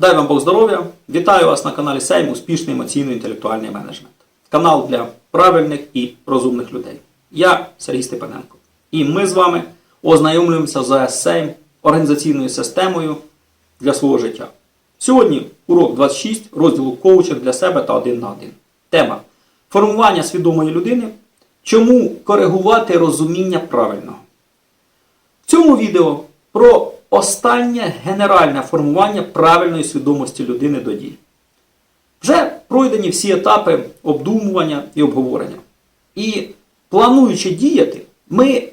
Дай вам Бог здоров'я! Вітаю вас на каналі Сейм Успішний емоційно-інтелектуальний менеджмент. Канал для правильних і розумних людей. Я Сергій Степаненко. І ми з вами ознайомлюємося з Сейм організаційною системою для свого життя. Сьогодні урок 26 розділу коучинг для себе та один на один. Тема формування свідомої людини. Чому коригувати розуміння правильного? В цьому відео про останнє генеральне формування правильної свідомості людини до дій. Вже пройдені всі етапи обдумування і обговорення. І плануючи діяти, ми,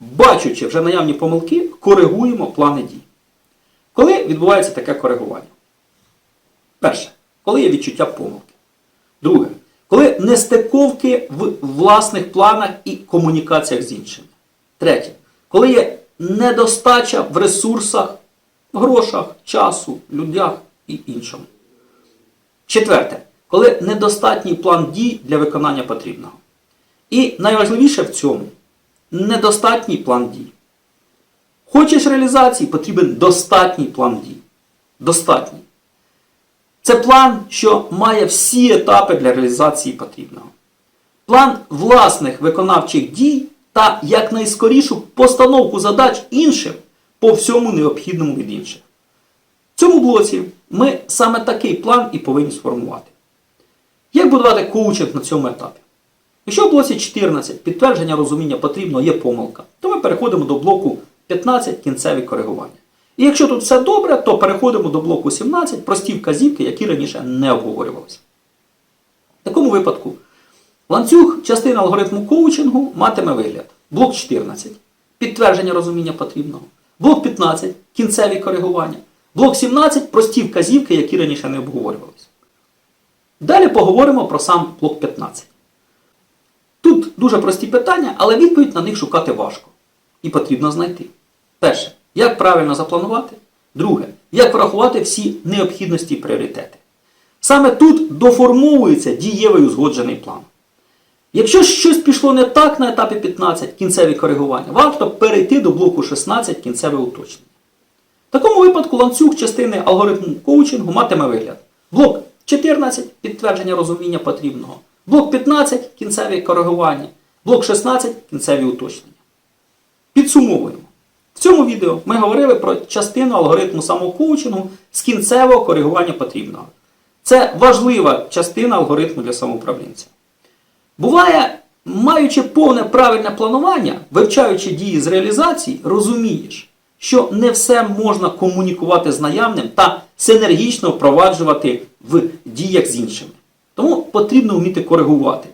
бачучи вже наявні помилки, коригуємо плани дій. Коли відбувається таке коригування? Перше, коли є відчуття помилки. Друге, коли нестиковки в власних планах і комунікаціях з іншими. Третє, коли є недостача в ресурсах, грошах, часу, людях і іншому. Четверте, коли недостатній план дій для виконання потрібного. І найважливіше в цьому недостатній план дій. Хочеш реалізації, потрібен достатній план дій. Достатній. Це план, що має всі етапи для реалізації потрібного. План власних виконавчих дій та якнайскорішу постановку задач іншим по всьому необхідному від інших. В цьому блоці ми саме такий план і повинні сформувати. Як будувати коучинг на цьому етапі? Якщо в блоці 14 підтвердження розуміння потрібно є помилка, то ми переходимо до блоку 15 кінцеві коригування. І якщо тут все добре, то переходимо до блоку 17 прості вказівки, які раніше не обговорювалися. В такому випадку ланцюг частина алгоритму коучингу матиме вигляд. Блок 14 підтвердження розуміння потрібного. Блок 15 кінцеві коригування. Блок 17 прості вказівки, які раніше не обговорювалися. Далі поговоримо про сам блок 15. Тут дуже прості питання, але відповідь на них шукати важко. І потрібно знайти. Перше, як правильно запланувати. Друге, як врахувати всі необхідності і пріоритети. Саме тут доформовується дієвий узгоджений план. Якщо щось пішло не так на етапі 15 кінцеві коригування, варто перейти до блоку 16 кінцеве уточнення. В такому випадку ланцюг частини алгоритму коучингу матиме вигляд. Блок 14 підтвердження розуміння потрібного. Блок 15 кінцеві коригування. Блок 16 кінцеві уточнення. Підсумовуємо. В цьому відео ми говорили про частину алгоритму самокоучингу з кінцевого коригування потрібного. Це важлива частина алгоритму для самоуправлінця. Буває, маючи повне правильне планування, вивчаючи дії з реалізації, розумієш, що не все можна комунікувати з наявним та синергічно впроваджувати в діях з іншими. Тому потрібно вміти коригувати.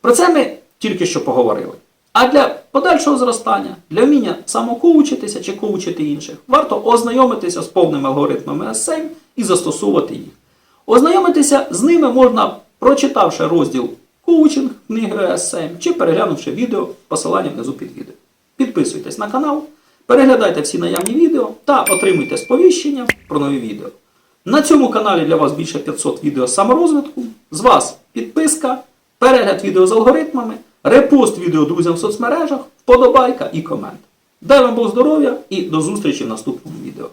Про це ми тільки що поговорили. А для подальшого зростання, для вміння самокоучитися чи коучити інших, варто ознайомитися з повними алгоритмами S7 і застосовувати їх. Ознайомитися з ними можна, прочитавши розділ коучинг книги S7 чи переглянувши відео, посилання внизу під відео. Підписуйтесь на канал, переглядайте всі наявні відео та отримуйте сповіщення про нові відео. На цьому каналі для вас більше 500 відео саморозвитку. З вас підписка, перегляд відео з алгоритмами, репост відео друзям в соцмережах, вподобайка і комент. Дай вам Бог здоров'я і до зустрічі в наступному відео.